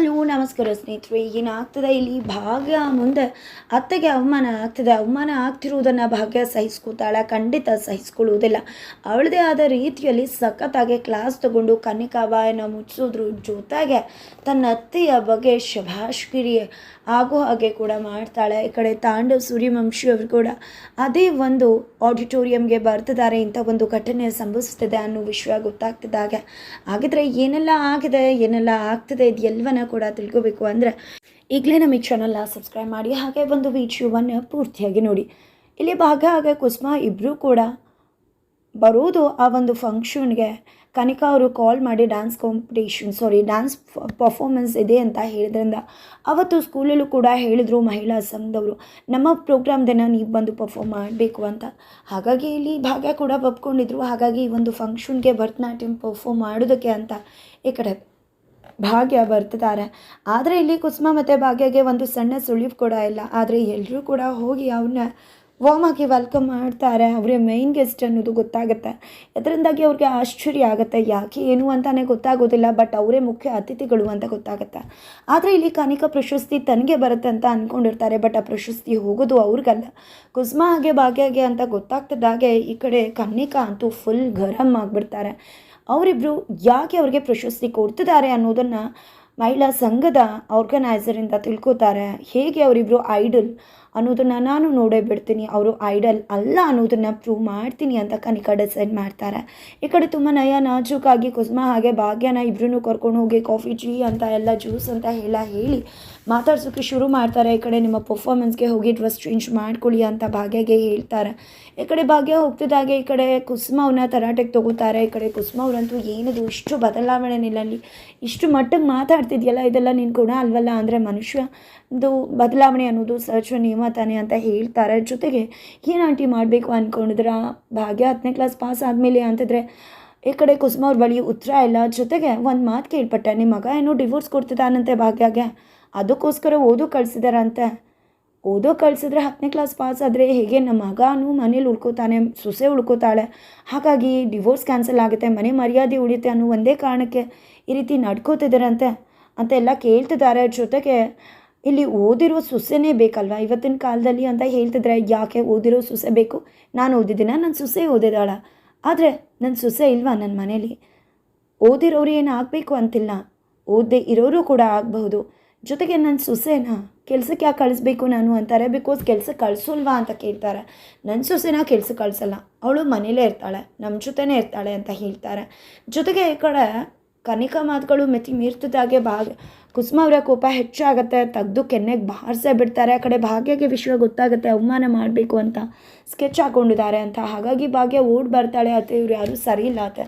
Hello, ನಮಸ್ಕಾರ ಸ್ನೇಹಿತರೆ. ಏನಾಗ್ತದೆ? ಇಲ್ಲಿ ಭಾಗ್ಯ ಮುಂದೆ ಅತ್ತೆಗೆ ಅವಮಾನ ಆಗ್ತದೆ. ಅವಮಾನ ಆಗ್ತಿರುವುದನ್ನು ಭಾಗ್ಯ ಸಹಿಸ್ಕೊತಾಳೆ. ಖಂಡಿತ ಸಹಿಸ್ಕೊಳ್ಳುವುದಿಲ್ಲ. ಅವಳದೇ ಆದ ರೀತಿಯಲ್ಲಿ ಸಖತ್ತಾಗಿ ಕ್ಲಾಸ್ ತಗೊಂಡು ಕನಿಕಾಬಾಯನ ಮುಚ್ಚಿಸೋದ್ರ ಜೊತೆಗೆ ತನ್ನ ಅತ್ತೆಯ ಬಗ್ಗೆ ಶಭಾಷ್ಗಿರಿ ಆಗೋ ಹಾಗೆ ಕೂಡ ಮಾಡ್ತಾಳೆ. ಈ ಕಡೆ ತಾಂಡವ್ ಸೂರ್ಯವಂಶಿ ಅವರು ಕೂಡ ಅದೇ ಒಂದು ಆಡಿಟೋರಿಯಂಗೆ ಬರ್ತಿದ್ದಾರೆ. ಇಂಥ ಒಂದು ಘಟನೆ ಸಂಭವಿಸ್ತಿದೆ ಅನ್ನೋ ವಿಷಯ ಗೊತ್ತಾಗ್ತಿದ್ದಾಗ ಹಾಗಿದ್ರೆ ಏನೆಲ್ಲ ಆಗಿದೆ? ಏನೆಲ್ಲ ಆಗ್ತದೆ? ಇದು ಎಲ್ಲವನ್ನ ಕೂಡ ತಿಳ್ಕೊಬೇಕು ಅಂದರೆ ಈಗಲೇ ನಮಗೆ ಚಾನಲ್ನ ಸಬ್ಸ್ಕ್ರೈಬ್ ಮಾಡಿ, ಹಾಗೆ ಒಂದು ವಿಡಿಯೋವನ್ನು ಪೂರ್ತಿಯಾಗಿ ನೋಡಿ. ಇಲ್ಲಿ ಭಾಗ ಹಾಗೆ ಕುಸುಮ ಇಬ್ಬರೂ ಕೂಡ ಬರೋದು ಆ ಒಂದು ಫಂಕ್ಷನ್ಗೆ ಕನಿಕಾ ಅವರು ಕಾಲ್ ಮಾಡಿ dance competition sorry dance performance ಇದೆ ಅಂತ ಹೇಳಿದ್ರಿಂದ ಅವತ್ತು ಸ್ಕೂಲಲ್ಲೂ ಕೂಡ ಹೇಳಿದರು ಮಹಿಳಾ ಸಂಘದವರು, ನಮ್ಮ ಪ್ರೋಗ್ರಾಮ್ ದಿನ ನೀವು ಬಂದು ಪರ್ಫಾರ್ಮ್ ಮಾಡಬೇಕು ಅಂತ. ಹಾಗಾಗಿ ಇಲ್ಲಿ ಭಾಗ್ಯ ಕೂಡ ಒಪ್ಕೊಂಡಿದ್ರು, ಹಾಗಾಗಿ ಈ ಒಂದು ಫಂಕ್ಷನ್ಗೆ ಭರತನಾಟ್ಯಂ ಪರ್ಫಾರ್ಮ್ ಮಾಡೋದಕ್ಕೆ ಅಂತ ಈ ಕಡೆ ಭಾಗ್ಯ ಬರ್ತಿದ್ದಾರೆ. ಆದರೆ ಇಲ್ಲಿ ಕುಸುಮ ಮತ್ತು ಭಾಗ್ಯಗೆ ಒಂದು ಸಣ್ಣ ಸುಳಿವು ಕೂಡ ಇಲ್ಲ. ಆದರೆ ಎಲ್ಲರೂ ಕೂಡ ಹೋಗಿ ಅವನ್ನ ವಾಮ್ ಆಗಿ ವೆಲ್ಕಮ್ ಮಾಡ್ತಾರೆ. ಅವರೇ ಮೈನ್ ಗೆಸ್ಟ್ ಅನ್ನೋದು ಗೊತ್ತಾಗುತ್ತೆ. ಅದರಿಂದಾಗಿ ಅವ್ರಿಗೆ ಆಶ್ಚರ್ಯ ಆಗುತ್ತೆ. ಯಾಕೆ, ಏನು ಅಂತಲೇ ಗೊತ್ತಾಗೋದಿಲ್ಲ ಬಟ್ ಅವರೇ ಮುಖ್ಯ ಅತಿಥಿಗಳು ಅಂತ ಗೊತ್ತಾಗುತ್ತೆ. ಆದರೆ ಇಲ್ಲಿ ಕನಿಕ ಪ್ರಶಸ್ತಿ ತನಗೆ ಬರುತ್ತೆ ಅಂತ ಅಂದ್ಕೊಂಡಿರ್ತಾರೆ ಬಟ್ ಆ ಪ್ರಶಸ್ತಿ ಹೋಗೋದು ಅವ್ರಿಗಲ್ಲ. ಕುಸುಮ ಹಾಗೆ ಭಾಗ್ಯಗೆ ಅಂತ ಗೊತ್ತಾಗ್ತಿದ್ದಾಗೆ ಈ ಕಡೆ ಕನಿಕ ಅಂತೂ ಫುಲ್ ಗರಂ ಆಗಿಬಿಡ್ತಾರೆ. ಅವರಿಬ್ಬರು ಯಾಕೆ ಅವ್ರಿಗೆ ಪ್ರಶಸ್ತಿ ಕೊಡ್ತಿದ್ದಾರೆ ಅನ್ನೋದನ್ನು ಮಹಿಳಾ ಸಂಘದ ಆರ್ಗನೈಸರಿಂದ ತಿಳ್ಕೊತಾರೆ. ಹೇಗೆ ಅವರಿಬ್ಬರು ಐಡಲ್ ಅನ್ನೋದನ್ನು ನಾನು ನೋಡೇ ಬಿಡ್ತೀನಿ, ಅವರು ಐಡಲ್ ಅಲ್ಲ ಅನ್ನೋದನ್ನು ಪ್ರೂವ್ ಮಾಡ್ತೀನಿ ಅಂತ ಕನಿಕಾ ಡಿಸೈಡ್ ಮಾಡ್ತಾರೆ. ಈ ಕಡೆ ತುಂಬ ನಯ ನಾಜೂಕಾಗಿ ಕುಸುಮ ಹಾಗೆ ಭಾಗ್ಯನ ಇಬ್ಬರೂ ಕರ್ಕೊಂಡು ಹೋಗಿ ಕಾಫಿ ಟೀ ಅಂತ ಎಲ್ಲ ಜ್ಯೂಸ್ ಅಂತ ಎಲ್ಲ ಹೇಳಿ ಮಾತಾಡ್ಸೋಕ್ಕೆ ಶುರು ಮಾಡ್ತಾರೆ, ಈ ಕಡೆ ನಿಮ್ಮ ಪರ್ಫಾರ್ಮೆನ್ಸ್ಗೆ ಹೋಗಿ ಡ್ರೆಸ್ ಚೇಂಜ್ ಮಾಡ್ಕೊಳ್ಳಿ ಅಂತ ಭಾಗ್ಯಗೆ ಹೇಳ್ತಾರೆ. ಈ ಕಡೆ ಭಾಗ್ಯ ಹೋಗ್ತಿದ್ದಾಗೆ ಈ ಕಡೆ ಕುಸುಮ ಅವನ್ನ ತರಾಟೆಗೆ ತಗೋತಾರೆ, ಈ ಕಡೆ ಕುಸುಮ ಅವರಂತೂ ಏನದು ಇಷ್ಟು ಬದಲಾವಣೆ ನಿಲ್ಲಲ್ಲಿ ಇಷ್ಟು ಮಟ್ಟಕ್ಕೆ ಮಾತಾಡ್ತಿದ್ಯಲ್ಲ, ಇದೆಲ್ಲ ನಿನ್ನ ಗುಣ ಅಲ್ವಲ್ಲ ಅಂದರೆ ಮನುಷ್ಯ ಇದು ಬದಲಾವಣೆ ಅನ್ನೋದು ಸಹಜ ನಿಯಮ ತಾನೆ ಅಂತ ಹೇಳ್ತಾರೆ. ಜೊತೆಗೆ ಏನು ಆಂಟಿ ಮಾಡಬೇಕು ಅಂದ್ಕೊಂಡಿದ್ರ ಭಾಗ್ಯ ಹತ್ತನೇ ಕ್ಲಾಸ್ ಪಾಸ್ ಆದಮೇಲೆ ಅಂತಂದರೆ, ಈ ಕಡೆ ಕುಸುಮ ಅವ್ರ ಬಳಿ ಉತ್ತರ ಇಲ್ಲ. ಜೊತೆಗೆ ಒಂದು ಮಾತು ಕೇಳ್ಪಟ್ಟೆ ನಿಮ್ಮ ಮಗ ಏನೋ ಡಿವೋರ್ಸ್ ಕೊಡ್ತಿದ್ದಾನಂತೆ ಭಾಗ್ಯಗೆ. ಅದಕ್ಕೋಸ್ಕರ ಓದೋ ಕಳಿಸಿದಾರಂತೆ. ಓದೋ ಕಳಿಸಿದ್ರೆ ಹತ್ತನೇ ಕ್ಲಾಸ್ ಪಾಸ್ ಆದರೆ ಹೇಗೆ ನಮ್ಮ ಮಗನೂ ಮನೇಲಿ ಉಳ್ಕೋತಾನೆ, ಸೊಸೆ ಉಳ್ಕೋತಾಳೆ. ಹಾಗಾಗಿ ಡಿವೋರ್ಸ್ ಕ್ಯಾನ್ಸಲ್ ಆಗುತ್ತೆ, ಮನೆ ಮರ್ಯಾದೆ ಉಳಿಯುತ್ತೆ ಅನ್ನೋ ಒಂದೇ ಕಾರಣಕ್ಕೆ ಈ ರೀತಿ ನಡ್ಕೋತಿದ್ದಾರಂತೆ ಅಂತ ಎಲ್ಲ ಕೇಳ್ತಿದ್ದಾರೆ. ಜೊತೆಗೆ ಇಲ್ಲಿ ಓದಿರೋ ಸೊಸೆನೇ ಬೇಕಲ್ವ? ಇವತ್ತಿನ ಕಾಲದಲ್ಲಿ ಅಂತ ಹೇಳ್ತಿದ್ರೆ ಯಾಕೆ ಓದಿರೋ ಸೊಸೆ ಬೇಕು? ನಾನು ಓದಿದ್ದೀನ? ನನ್ನ ಸೊಸೆ ಓದಿದಾಳ ಆದರೆ ನನ್ನ ಸೊಸೆ ಇಲ್ವಾ ನನ್ನ ಮನೇಲಿ? ಓದಿರೋರು ಏನು ಆಗಬೇಕು ಅಂತಿಲ್ಲ. ಓದದೆ ಇರೋರು ಕೂಡ ಆಗಬಹುದು. ಜೊತೆಗೆ ನನ್ನ ಸೊಸೆನ ಕೆಲಸಕ್ಕೆ ಯಾಕೆ ಕಳಿಸ್ಬೇಕು ನಾನು ಅಂತಾರೆ ಬಿಕಾಸ್ ಕೆಲಸಕ್ಕೆ ಕಳಿಸೋಲ್ವಾ ಅಂತ ಕೇಳ್ತಾರೆ. ನನ್ನ ಸೊಸೆನ ಕೆಲಸ ಕಳಿಸಲ್ಲ. ಅವಳು ಮನೇಲೇ ಇರ್ತಾಳೆ ನಮ್ಮ ಜೊತೆನೇ ಇರ್ತಾಳೆ ಅಂತ ಹೇಳ್ತಾರೆ. ಜೊತೆಗೆ ಈ ಕಡೆ ಕನಿಕಾ ಮಾತುಗಳು ಮಿತಿ ಮೀರ್ತಿದ್ದಾಗೆ ಭಾಗ, ಕುಸುಮ ಅವರ ಕೋಪ ಹೆಚ್ಚಾಗುತ್ತೆ ತೆಗೆದು ಕೆನ್ನೆಗೆ ಬಾರಿಸೇ ಬಿಡ್ತಾರೆ. ಆ ಕಡೆ ಭಾಗ್ಯಗೆ ವಿಷಯ ಗೊತ್ತಾಗುತ್ತೆ, ಅವಮಾನ ಮಾಡಬೇಕು ಅಂತ ಸ್ಕೆಚ್ ಹಾಕ್ಕೊಂಡಿದ್ದಾರೆ ಅಂತ. ಹಾಗಾಗಿ ಭಾಗ್ಯ ಓಡ್ ಬರ್ತಾಳೆ, ಅತ್ತೆ ಇವ್ರು ಯಾರೂ ಸರಿ ಇಲ್ಲ ಅತ್ತೆ.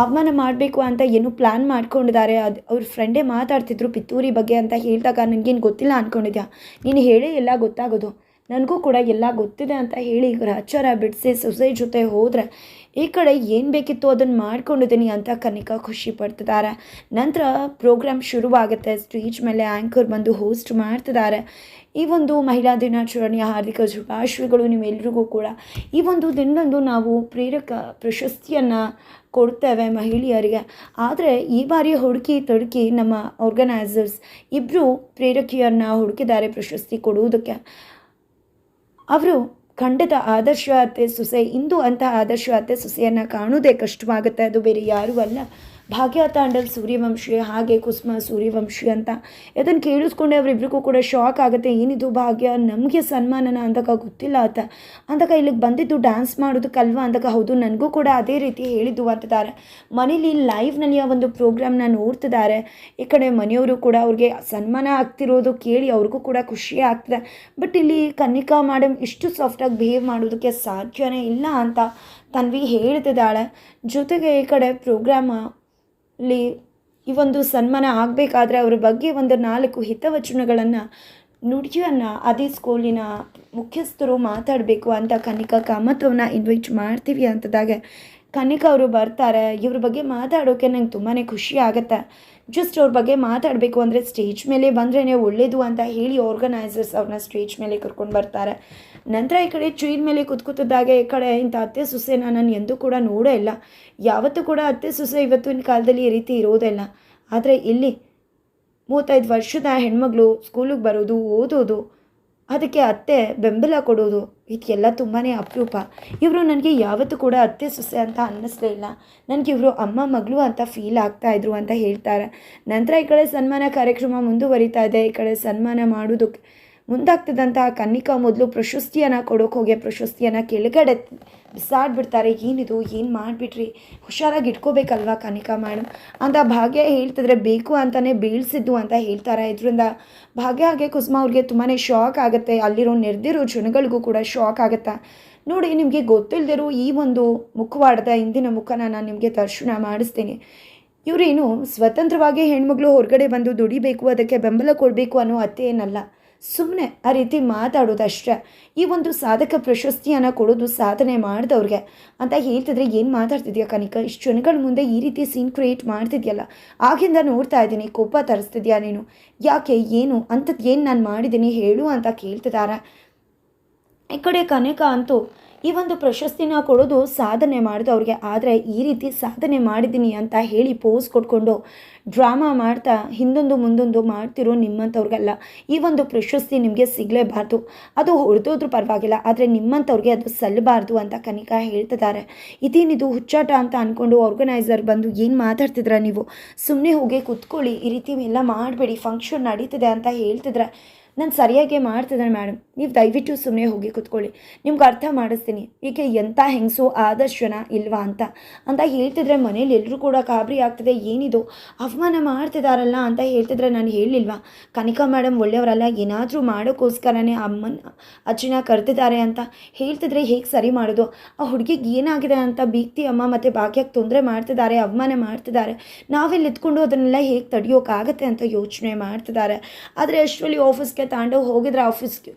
ಅವಮಾನ ಮಾಡಬೇಕು ಅಂತ ಏನು ಪ್ಲ್ಯಾನ್ ಮಾಡ್ಕೊಂಡಿದ್ದಾರೆ? ಅದು ಅವ್ರ ಫ್ರೆಂಡೇ ಮಾತಾಡ್ತಿದ್ರು ಪಿತ್ತೂರಿ ಬಗ್ಗೆ ಅಂತ ಹೇಳಿದಾಗ ನನಗೇನು ಗೊತ್ತಿಲ್ಲ ಅಂದ್ಕೊಂಡಿದ್ಯಾ ನೀನು ಹೇಳೇ ಎಲ್ಲ ಗೊತ್ತಾಗೋದು. ನನಗೂ ಕೂಡ ಎಲ್ಲ ಗೊತ್ತಿದೆ ಅಂತ ಹೇಳಿ ಗ್ರಹಚಾರ ಬಿಡಿಸಿ ಸೊಸೈ ಜೊತೆ ಹೋದರೆ ಈ ಕಡೆ ಏನು ಬೇಕಿತ್ತು ಅದನ್ನು ಮಾಡ್ಕೊಂಡಿದ್ದೀನಿ ಅಂತ ಕನಿಕಾ ಖುಷಿ ಪಡ್ತಿದ್ದಾರೆ. ನಂತರ ಪ್ರೋಗ್ರಾಮ್ ಶುರುವಾಗುತ್ತೆ. ಸ್ಟೇಜ್ ಮೇಲೆ ಆ್ಯಂಕರ್ ಬಂದು ಹೋಸ್ಟ್ ಮಾಡ್ತಿದ್ದಾರೆ. ಈ ಒಂದು ಮಹಿಳಾ ದಿನಾಚರಣೆಯ ಹಾರ್ದಿಕ ಶುಭಾಶಯಗಳು ನಿಮ್ಮೆಲ್ಲರಿಗೂ ಕೂಡ. ಈ ಒಂದು ದಿನದಂದು ನಾವು ಪ್ರೇರಕ ಪ್ರಶಸ್ತಿಯನ್ನು ಕೊಡ್ತೇವೆ ಮಹಿಳೆಯರಿಗೆ. ಆದರೆ ಈ ಬಾರಿ ಹುಡುಕಿ ತಡುಕಿ ನಮ್ಮ ಆರ್ಗನೈಸರ್ಸ್ ಇಬ್ಬರು ಪ್ರೇರಕಿಯನ್ನು ಹುಡುಕಿದ್ದಾರೆ ಪ್ರಶಸ್ತಿ ಕೊಡುವುದಕ್ಕೆ. ಅವರು ಖಂಡಿತ ಆದರ್ಶ ಅತ್ತೆ ಸೊಸೆ, ಇಂದು ಅಂತಹ ಆದರ್ಶ ಅತ್ತೆ ಸೊಸೆಯನ್ನು ಕಾಣುವುದೇ ಕಷ್ಟವಾಗುತ್ತೆ. ಅದು ಬೇರೆ ಯಾರೂ ಅಲ್ಲ. ಭಾಗ್ಯ ತಾಂಡವ್ ಸೂರ್ಯವಂಶಿ, ಹಾಗೆ ಕುಸುಮ ಸೂರ್ಯವಂಶಿ ಅಂತ. ಇದನ್ನು ಕೇಳಿಸ್ಕೊಂಡೆ ಅವ್ರಿಬ್ರಿಗೂ ಕೂಡ ಶಾಕ್ ಆಗುತ್ತೆ. ಏನಿದು ಭಾಗ್ಯ? ನಮಗೆ ಸನ್ಮಾನನ ಅಂದಾಗ ಗೊತ್ತಿಲ್ಲ ಆತ. ಅಂದಾಗ ಇಲ್ಲಿಗೆ ಬಂದಿದ್ದು ಡ್ಯಾನ್ಸ್ ಮಾಡೋದಕ್ಕಲ್ವಾ? ಅಂದಾಗ ಹೌದು, ನನಗೂ ಕೂಡ ಅದೇ ರೀತಿ ಹೇಳಿದ್ದು ಅಂತಿದ್ದಾರೆ. ಮನೇಲಿ ಲೈವ್ನಲ್ಲಿ ಆ ಒಂದು ಪ್ರೋಗ್ರಾಮ್ನ ನೋಡ್ತಿದ್ದಾರೆ. ಈ ಕಡೆ ಮನೆಯವರು ಕೂಡ ಅವ್ರಿಗೆ ಸನ್ಮಾನ ಆಗ್ತಿರೋದು ಕೇಳಿ ಅವ್ರಿಗೂ ಕೂಡ ಖುಷಿ ಆಗ್ತದೆ. ಬಟ್ ಇಲ್ಲಿ ಕನ್ನಿಕಾ ಮೇಡಮ್ ಇಷ್ಟು ಸಾಫ್ಟಾಗಿ ಬಿಹೇವ್ ಮಾಡೋದಕ್ಕೆ ಸಾಧ್ಯನೇ ಇಲ್ಲ ಅಂತ ತನ್ವಿ ಹೇಳ್ತಿದ್ದಾಳೆ. ಜೊತೆಗೆ ಈ ಕಡೆ ಪ್ರೋಗ್ರಾಮ ಅಲ್ಲಿ ಈ ಒಂದು ಸನ್ಮಾನ ಆಗಬೇಕಾದ್ರೆ ಅವರ ಬಗ್ಗೆ ಒಂದು ನಾಲ್ಕು ಹಿತವಚನಗಳನ್ನು ನುಡಿಯನ್ನು, ಅದೇ ಸ್ಕೂಲಿನ ಮುಖ್ಯಸ್ಥರು ಮಾತಾಡಬೇಕು ಅಂತ ಕನಿಕಾ ಕಾಮತ್ವನ್ನ ಇನ್ವೈಟ್ ಮಾಡ್ತೀವಿ ಅಂತದಾಗ ಕನಿಕಾ ಅವರು ಬರ್ತಾರೆ, ಇವ್ರ ಬಗ್ಗೆ ಮಾತಾಡೋಕೆ ನಂಗೆ ತುಂಬಾ ಖುಷಿ ಆಗುತ್ತೆ. ಜಸ್ಟ್ ಅವ್ರ ಬಗ್ಗೆ ಮಾತಾಡಬೇಕು ಅಂದರೆ ಸ್ಟೇಜ್ ಮೇಲೆ ಬಂದ್ರೇ ಒಳ್ಳೇದು ಅಂತ ಹೇಳಿ ಆರ್ಗನೈಸರ್ಸ್ ಅವ್ರನ್ನ ಸ್ಟೇಜ್ ಮೇಲೆ ಕರ್ಕೊಂಡು ಬರ್ತಾರೆ. ನಂತರ ಈ ಕಡೆ ಚೀರ್ ಮೇಲೆ ಕೂತ್ಕೊತಿದ್ದಾಗೆ ಈ ಕಡೆ ಇಂಥ ಅತ್ತೆ ಸೊಸೆನ ನಾನು ಎಂದೂ ಕೂಡ ನೋಡೇ ಇಲ್ಲ. ಯಾವತ್ತೂ ಕೂಡ ಅತ್ತೆ ಸೊಸೆ ಇವತ್ತಿನ ಕಾಲದಲ್ಲಿ ಈ ರೀತಿ ಇರೋದಿಲ್ಲ ಆದರೆ ಇಲ್ಲಿ ಮೂವತ್ತೈದು ವರ್ಷದ ಹೆಣ್ಮಗಳು ಸ್ಕೂಲಿಗೆ ಬರೋದು, ಓದೋದು ಅದಕ್ಕೆ ಅತ್ತೆ ಬೆಂಬಲ ಕೊಡೋದು, ಇದೆಲ್ಲ ತುಂಬಾ ಅಪರೂಪ. ಇವರು ನನಗೆ ಯಾವತ್ತೂ ಕೂಡ ಅತ್ತೆ, ಸೊಸೆ ಅಂತ ಅನ್ನಿಸ್ಲೇ ಇಲ್ಲ. ನನಗೆ ಇವರು ಅಮ್ಮ, ಮಗಳು ಅಂತ ಫೀಲ್ ಆಗ್ತಾಯಿದ್ರು ಅಂತ ಹೇಳ್ತಾರೆ. ನಂತರ ಈ ಕಡೆ ಸನ್ಮಾನ ಕಾರ್ಯಕ್ರಮ ಮುಂದುವರಿತಾ ಇದೆ, ಈ ಕಡೆ ಸನ್ಮಾನ ಮಾಡೋದಕ್ಕೆ ಮುಂದಾಗ್ತದಂಥ ಕನ್ನಿಕಾ ಮೊದಲು ಪ್ರಶಸ್ತಿಯನ್ನು ಕೊಡೋಕೆ ಹೋಗಿ, ಪ್ರಶಸ್ತಿಯನ್ನು ಕೆಳಗಡೆ ಬಿಸಾಡ್ಬಿಡ್ತಾರೆ. ಏನಿದು, ಏನು ಮಾಡಿಬಿಟ್ರಿ? ಹುಷಾರಾಗಿ ಇಟ್ಕೋಬೇಕಲ್ವಾ ಕನಿಕಾ ಮೇಡಮ್ ಅಂತ ಭಾಗ್ಯ ಹೇಳ್ತಿದ್ರೆ, ಬೇಕು ಅಂತಲೇ ಬೀಳ್ಸಿದ್ದು ಅಂತ ಹೇಳ್ತಾರೆ. ಇದರಿಂದ ಭಾಗ್ಯ ಹಾಗೆ ಕುಸುಮ ಅವ್ರಿಗೆ ತುಂಬಾ ಶಾಕ್ ಆಗುತ್ತೆ. ಅಲ್ಲಿರೋ ನೆರೆದಿರೋ ಜನಗಳಿಗೂ ಕೂಡ ಶಾಕ್ ಆಗುತ್ತೆ? ನೋಡಿ, ನಿಮಗೆ ಗೊತ್ತಿಲ್ಲದಿರೋ ಈ ಒಂದು ಮುಖವಾಡದ ಹಿಂದಿನ ಮುಖನ ನಾನು ನಿಮಗೆ ದರ್ಶನ ಮಾಡಿಸ್ತೀನಿ. ಇವರೇನು ಸ್ವತಂತ್ರವಾಗಿ ಹೆಣ್ಮಗಳು ಹೊರಗಡೆ ಬಂದು ದುಡಿಬೇಕು, ಅದಕ್ಕೆ ಬೆಂಬಲ ಕೊಡಬೇಕು ಅನ್ನೋ ಅತ್ತೆ ಏನಲ್ಲ ಸುಮ್ಮನೆ ಆ ರೀತಿ ಮಾತಾಡೋದಷ್ಟೇ. ಈ ಒಂದು ಸಾಧಕ ಪ್ರಶಸ್ತಿಯನ್ನು ಕೊಡೋದು ಸಾಧನೆ ಮಾಡಿದವ್ರಿಗೆ. ಅಂತ ಹೇಳ್ತಿದ್ರೆ ಏನು ಮಾತಾಡ್ತಿದ್ಯಾ ಕನಿಕ? ಇಷ್ಟು ಜನಗಳ ಮುಂದೆ ಈ ರೀತಿ ಸೀನ್ ಕ್ರಿಯೇಟ್ ಮಾಡ್ತಿದ್ಯಲ್ಲ? ಆಗಿಂದ ನೋಡ್ತಾ ಇದ್ದೀನಿ, ಕೋಪ ತರಿಸ್ತಿದ್ಯಾ ನೀನು? ಯಾಕೆ, ಏನು ಅಂಥದ್ದು ಏನು ನಾನು ಮಾಡಿದ್ದೀನಿ ಹೇಳು ಅಂತ ಕೇಳ್ತಿದ್ದಾರೆ ಈ ಕಡೆ ಕನಕ ಅಂತೂ ಈ ಒಂದು ಪ್ರಶಸ್ತಿನ ಕೊಡೋದು ಸಾಧನೆ ಮಾಡಿದವ್ರಿಗೆ ಆದರೆ ಈ ರೀತಿ ಸಾಧನೆ ಮಾಡಿದ್ದೀನಿ ಅಂತ ಹೇಳಿ ಪೋಸ್ ಕೊಟ್ಕೊಂಡು ಡ್ರಾಮಾ ಮಾಡ್ತಾ ಹಿಂದೊಂದು ಮುಂದೊಂದು ಮಾಡ್ತಿರೋ ನಿಮ್ಮಂಥವ್ರಿಗೆಲ್ಲ ಈ ಒಂದು ಪ್ರಶಸ್ತಿ ನಿಮಗೆ ಸಿಗಲೇಬಾರ್ದು. ಅದು ಹೊಡೆದೋದ್ರೂ ಪರವಾಗಿಲ್ಲ, ಆದರೆ ನಿಮ್ಮಂಥವ್ರಿಗೆ ಅದು ಸಲ್ಲಬಾರ್ದು ಅಂತ ಕನಿಕಾ ಹೇಳ್ತಿದ್ದಾರೆ. ಇದೇನಿದು ಹುಚ್ಚಾಟ ಅಂತ ಅಂದ್ಕೊಂಡು ಆರ್ಗನೈಸರ್ ಬಂದು ಏನು ಮಾತಾಡ್ತಿದ್ರ ನೀವು? ಸುಮ್ಮನೆ ಹೋಗಿ ಕುತ್ಕೊಳ್ಳಿ, ಈ ರೀತಿ ಎಲ್ಲ ಮಾಡಬೇಡಿ ಫಂಕ್ಷನ್ ನಡೀತಿದೆ ಅಂತ ಹೇಳ್ತಿದ್ರೆ ನಾನು ಸರಿಯಾಗಿ ಮಾಡ್ತಿದ್ದಾನೆ ಮೇಡಮ್ ನೀವು ದಯವಿಟ್ಟು ಸುಮ್ಮನೆ ಹೋಗಿ ಕೂತ್ಕೊಳ್ಳಿ. ನಿಮ್ಗೆ ಅರ್ಥ ಮಾಡಿಸ್ತೀನಿ. ಈಗ ಎಂಥ ಹೆಂಗಸು, ಆದರ್ಶನ ಇಲ್ವಾ ಅಂತ. ಅಂತ ಹೇಳ್ತಿದ್ರೆ ಮನೇಲಿ ಎಲ್ಲರೂ ಕೂಡ ಕಾಬರಿ ಆಗ್ತದೆ, ಏನಿದು? ಅವಮಾನ ಮಾಡ್ತಿದಾರಲ್ಲ ಅಂತ ಹೇಳ್ತಿದ್ರೆ ನಾನು ಹೇಳಿಲ್ವಾ ಕನಿಕಾ ಮೇಡಮ್ ಒಳ್ಳೆಯವರಲ್ಲ, ಏನಾದರೂ ಮಾಡೋಕ್ಕೋಸ್ಕರನೇ ಅಮ್ಮನ, ಅಜ್ಜಿನ ಕರೆದಿದ್ದಾರೆ ಅಂತ ಹೇಳ್ತಿದ್ರೆ ಹೇಗೆ ಸರಿ ಮಾಡೋದು? ಆ ಹುಡುಗಿಗೆ ಏನಾಗಿದೆ ಅಂತ ಬೀಗ್ತಿ ಅಮ್ಮ ಮತ್ತು ಭಾಗ್ಯಕ್ಕೆ ತೊಂದರೆ ಮಾಡ್ತಿದ್ದಾರೆ, ಅವಮಾನ ಮಾಡ್ತಿದ್ದಾರೆ. ನಾವೆಲ್ಲಿ ಇದ್ಕೊಂಡು ಅದನ್ನೆಲ್ಲ ಹೇಗೆ ತಡೆಯೋಕ್ಕಾಗತ್ತೆ ಅಂತ ಯೋಚನೆ ಮಾಡ್ತಿದ್ದಾರೆ. ಆದರೆ ಅಷ್ಟರಲ್ಲಿ ಆಫೀಸ್ಗೆ ತಾಂಡವ್ ಹೋಗಿದ್ರೆ ಆಫೀಸ್ಗೆ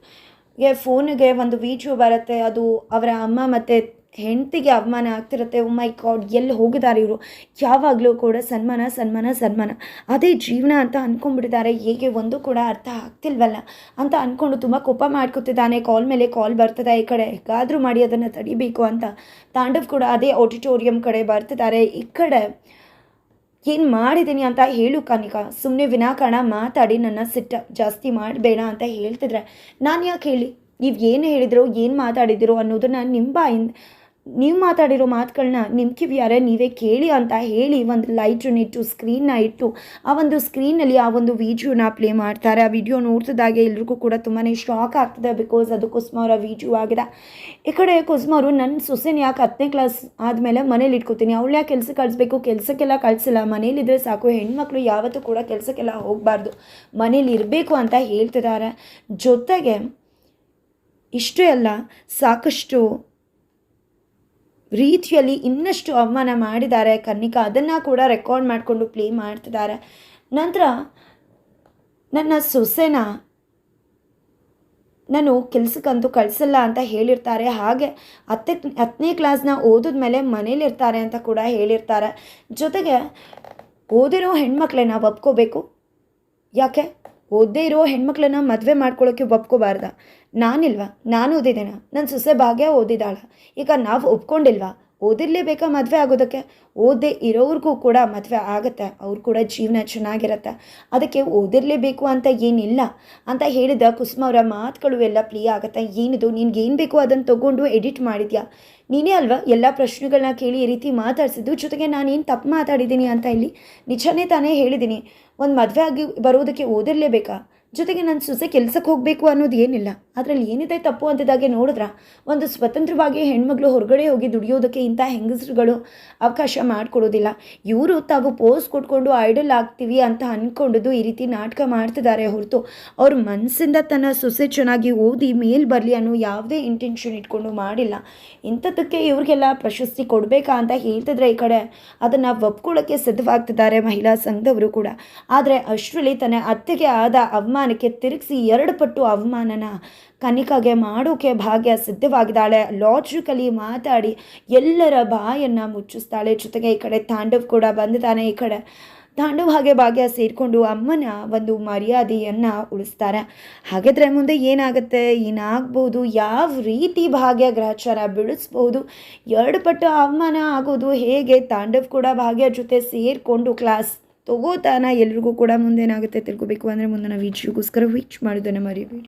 ಫೋನಿಗೆ ಒಂದು ವಿಡಿಯೋ ಬರುತ್ತೆ. ಅದು ಅವರ ಅಮ್ಮ ಮತ್ತು ಹೆಂಡತಿಗೆ ಅವಮಾನ ಆಗ್ತಿರುತ್ತೆ. ಮೈ ಕಾಡ್ ಎಲ್ಲಿ ಹೋಗಿದ್ದಾರೆ ಇವರು? ಯಾವಾಗಲೂ ಕೂಡ ಸನ್ಮಾನ ಸನ್ಮಾನ ಸನ್ಮಾನ. ಅದೇ ಜೀವನ ಅಂತ ಅಂದ್ಕೊಂಡ್ಬಿಟ್ಟಿದ್ದಾರೆ ಹೇಗೆ ಒಂದು ಕೂಡ ಅರ್ಥ ಆಗ್ತಿಲ್ವಲ್ಲ ಅಂತ ಅಂದ್ಕೊಂಡು ತುಂಬ ಕೋಪ ಮಾಡ್ಕೊತಿದ್ದಾನೆ. ಕಾಲ್ ಮೇಲೆ ಕಾಲ್ ಬರ್ತದೆ. ಈ ಕಡೆ ಹೇಗಾದರೂ ಮಾಡಿ ಅದನ್ನು ತಡಿಬೇಕು ಅಂತ ತಾಂಡವ್ ಕೂಡ ಅದೇ ಆಡಿಟೋರಿಯಂ ಕಡೆ ಬರ್ತಿದ್ದಾರೆ. ಈ ಕಡೆ ಏನು ಮಾಡಿದ್ದೀನಿ ಅಂತ ಹೇಳು ಕನಿಕಾ. ಸುಮ್ಮನೆ ವಿನಾಕಾರಣ ಮಾತಾಡಿ ನನ್ನ ಸಿಟ್ಟ ಜಾಸ್ತಿ ಮಾಡಬೇಡ ಅಂತ ಹೇಳ್ತಿದ್ರೆ. ನಾನು ಯಾಕೆ ಹೇಳಿ? ನೀವು ಏನು ಹೇಳಿದ್ರು, ಏನು ಮಾತಾಡಿದಿರೋ ಅನ್ನೋದನ್ನು ನಿಮ್ಮ ಬಾಯಿಂದ ನೀವು ಮಾತಾಡಿರೋ ಮಾತುಗಳನ್ನ ನಿಮ್ಮ ಕಿವಿಯಾರೆ ನೀವೇ ಕೇಳಿ ಅಂತ ಹೇಳಿ ಒಂದು ಲೈಟನ್ನು ಇಟ್ಟು ಸ್ಕ್ರೀನ್ನ ಇಟ್ಟು, ಆ ಒಂದು ಸ್ಕ್ರೀನಲ್ಲಿ ಆ ಒಂದು ವಿಡಿಯೋನ ಪ್ಲೇ ಮಾಡ್ತಾರೆ. ಆ ವಿಡಿಯೋ ನೋಡ್ತಿದ್ದಾಗೆ ಎಲ್ರಿಗೂ ಕೂಡ ತುಂಬಾ ಶಾಕ್ ಆಗ್ತದೆ ಬಿಕಾಸ್ ಅದು ಕುಸುಮ ಅವರ ವಿಡಿಯೋ ಆಗಿದೆ. ಈ ಕಡೆ ಕುಸುಮ ಅವರು ನನ್ನ ಸೊಸೆನ ಯಾಕೆ ಹತ್ತನೇ ಕ್ಲಾಸ್ ಆದಮೇಲೆ ಮನೇಲಿ ಇಟ್ಕೋತೀನಿ? ಅವಳು ಯಾಕೆ ಕೆಲಸ ಕಳಿಸ್ಬೇಕು? ಕೆಲಸಕ್ಕೆಲ್ಲ ಕಳಿಸಿಲ್ಲ. ಮನೇಲಿದ್ದರೆ ಸಾಕು. ಹೆಣ್ಮಕ್ಳು ಯಾವತ್ತೂ ಕೂಡ ಕೆಲಸಕ್ಕೆಲ್ಲ ಹೋಗಬಾರ್ದು. ಮನೇಲಿ ಇರಬೇಕು ಅಂತ ಹೇಳ್ತಿದ್ದಾರೆ ಜೊತೆಗೆ, ಇಷ್ಟೇ ಅಲ್ಲ, ಸಾಕಷ್ಟು ರೀತಿಯಲ್ಲಿ ಇನ್ನಷ್ಟು ಅವಮಾನ ಮಾಡಿದ್ದಾರೆ. ಕನ್ನಿಕಾ ಅದನ್ನು ಕೂಡ ರೆಕಾರ್ಡ್ ಮಾಡಿಕೊಂಡು ಪ್ಲೇ ಮಾಡ್ತಿದ್ದಾರೆ. ನಂತರ ನನ್ನ ಸೊಸೆನ ನಾನು ಕೆಲಸಕ್ಕಂತೂ ಕಳಿಸಲ್ಲ ಅಂತ ಹೇಳಿರ್ತಾರೆ. ಹಾಗೆ ಹತ್ತೆ, ಹತ್ತನೇ ಕ್ಲಾಸ್ನ ಓದಿದ ಮೇಲೆ ಮನೇಲಿರ್ತಾರೆ ಅಂತ ಕೂಡ ಹೇಳಿರ್ತಾರೆ. ಜೊತೆಗೆ ಓದಿರೋ ಹೆಣ್ಮಕ್ಳನ್ನ ಒಪ್ಕೋಬೇಕು. ಯಾಕೆ? ಓದದೇ ಇರೋ ಹೆಣ್ಮಕ್ಳನ್ನ ಮದುವೆ ಮಾಡ್ಕೊಳ್ಳೋಕೆ ಒಪ್ಕೋಬಾರ್ದ. ನಾನಿಲ್ವಾ? ನಾನು ಓದಿದ್ದೇನಾ? ನನ್ನ ಸೊಸೆ ಭಾಗ್ಯ ಓದಿದಾಳ ಈಗ ನಾವು ಒಪ್ಕೊಂಡಿಲ್ವಾ? ಓದಿರ್ಲೇಬೇಕಾ ಮದುವೆ ಆಗೋದಕ್ಕೆ? ಓದೇ ಇರೋವ್ರಿಗೂ ಕೂಡ ಮದುವೆ ಆಗುತ್ತೆ. ಅವ್ರು ಕೂಡ ಜೀವನ ಚೆನ್ನಾಗಿರುತ್ತೆ. ಅದಕ್ಕೆ ಓದಿರಲೇಬೇಕು ಅಂತ ಏನಿಲ್ಲ. ಅಂತ ಹೇಳಿದ ಕುಸುಮ ಅವರ ಮಾತುಗಳು ಎಲ್ಲ ಪ್ಲೇ ಆಗುತ್ತೆ. ಏನಿದು? ನಿನ್ಗೆ ಏನು ಬೇಕೋ ಅದನ್ನು ತೊಗೊಂಡು ಎಡಿಟ್ ಮಾಡಿದ್ಯಾ? ನೀನೇ ಅಲ್ವಾ ಎಲ್ಲ ಪ್ರಶ್ನೆಗಳನ್ನ ಕೇಳಿ ಈ ರೀತಿ ಮಾತಾಡ್ಸಿದ್ದು? ಜೊತೆಗೆ ನಾನೇನು ತಪ್ಪು ಮಾತಾಡಿದ್ದೀನಿ ಅಂತ ಇಲ್ಲಿ? ನಿಜನೇ ತಾನೇ ಹೇಳಿದ್ದೀನಿ. ಒಂದು ಮದುವೆ ಆಗಿ ಬರೋದಕ್ಕೆ ಓದಿರಲೇಬೇಕಾ? ಜೊತೆಗೆ ನನ್ನ ಸೊಸೆ ಕೆಲಸಕ್ಕೆ ಹೋಗಬೇಕು ಅನ್ನೋದು ಏನಿಲ್ಲ. ಅದರಲ್ಲಿ ಏನಿದೆ ತಪ್ಪು ಅಂತಿದ್ದಾಗೆ ನೋಡಿದ್ರ? ಒಂದು ಸ್ವತಂತ್ರವಾಗಿ ಹೆಣ್ಮಗಳು ಹೊರಗಡೆ ಹೋಗಿ ದುಡಿಯೋದಕ್ಕೆ ಇಂಥ ಹೆಂಗಸರುಗಳು ಅವಕಾಶ ಮಾಡಿಕೊಡೋದಿಲ್ಲ. ಇವರು ತಾವು ಪೋಸ್ ಕೊಟ್ಕೊಂಡು ಐಡಲ್ ಆಗ್ತೀವಿ ಅಂತ ಅಂದ್ಕೊಂಡಿದ್ದು ಈ ರೀತಿ ನಾಟಕ ಮಾಡ್ತಿದ್ದಾರೆ ಹೊರತು. ಅವ್ರ ಮನಸ್ಸಿಂದ ತನ್ನ ಸೊಸೆ ಚೆನ್ನಾಗಿ ಓದಿ ಮೇಲ್ ಬರಲಿ ಅನ್ನೋ ಯಾವುದೇ ಇಂಟೆನ್ಷನ್ ಇಟ್ಕೊಂಡು ಮಾಡಿಲ್ಲ. ಇಂಥದ್ದಕ್ಕೆ ಇವ್ರಿಗೆಲ್ಲ ಪ್ರಶಸ್ತಿ ಕೊಡಬೇಕಾ ಅಂತ ಹೇಳ್ತಿದ್ರೆ ಈ ಕಡೆ ಅದನ್ನು ಒಪ್ಕೊಳ್ಳೋಕ್ಕೆ ಸಿದ್ಧವಾಗ್ತಿದ್ದಾರೆ ಮಹಿಳಾ ಸಂಘದವರು ಕೂಡ. ಆದರೆ ಅಷ್ಟರಲ್ಲಿ ತನ್ನ ಅತ್ತೆಗೆ ಆದ ಅವಮಾನಕ್ಕೆ ತಿರುಗಿಸಿ ಎರಡು ಪಟ್ಟು ಅವಮಾನನ ಕನಿಕಾಗೆ ಮಾಡೋಕೆ ಭಾಗ್ಯ ಸಿದ್ಧವಾಗಿದ್ದಾಳೆ. ಲಾಜಿಕಲಿ ಮಾತಾಡಿ ಎಲ್ಲರ ಬಾಯನ್ನು ಮುಚ್ಚಿಸ್ತಾಳೆ. ಜೊತೆಗೆ ಈ ಕಡೆ ತಾಂಡವ್ ಕೂಡ ಬಂದಿದ್ದಾನೆ ಈ ಕಡೆ. ತಾಂಡವ್ ಹಾಗೆ ಭಾಗ್ಯ ಸೇರಿಕೊಂಡು ಅಮ್ಮನ ಒಂದು ಮರ್ಯಾದೆಯನ್ನು ಉಳಿಸ್ತಾರೆ. ಹಾಗಿದ್ರೆ ಮುಂದೆ ಏನಾಗುತ್ತೆ? ಏನಾಗ್ಬೋದು? ಯಾವ ರೀತಿ ಭಾಗ್ಯ ಗ್ರಹಚಾರ ಬಿಡಿಸ್ಬೋದು ಎರಡು ಪಟ್ಟು ಅವಮಾನ ಆಗೋದು ಹೇಗೆ? ತಾಂಡವ್ ಕೂಡ ಭಾಗ್ಯ ಜೊತೆ ಸೇರಿಕೊಂಡು ಕ್ಲಾಸ್ ತಗೋತಾನ ಎಲ್ರಿಗೂ ಕೂಡ ಮುಂದೇನಾಗುತ್ತೆ ತಿಳ್ಕೊಬೇಕು ಅಂದರೆ ಮುಂದಿನ ವೀಡಿಯೋಗೋಸ್ಕರ ವಿಚ್ ಮಾಡೋದನ್ನು ಮರಿಬೇಡಿ.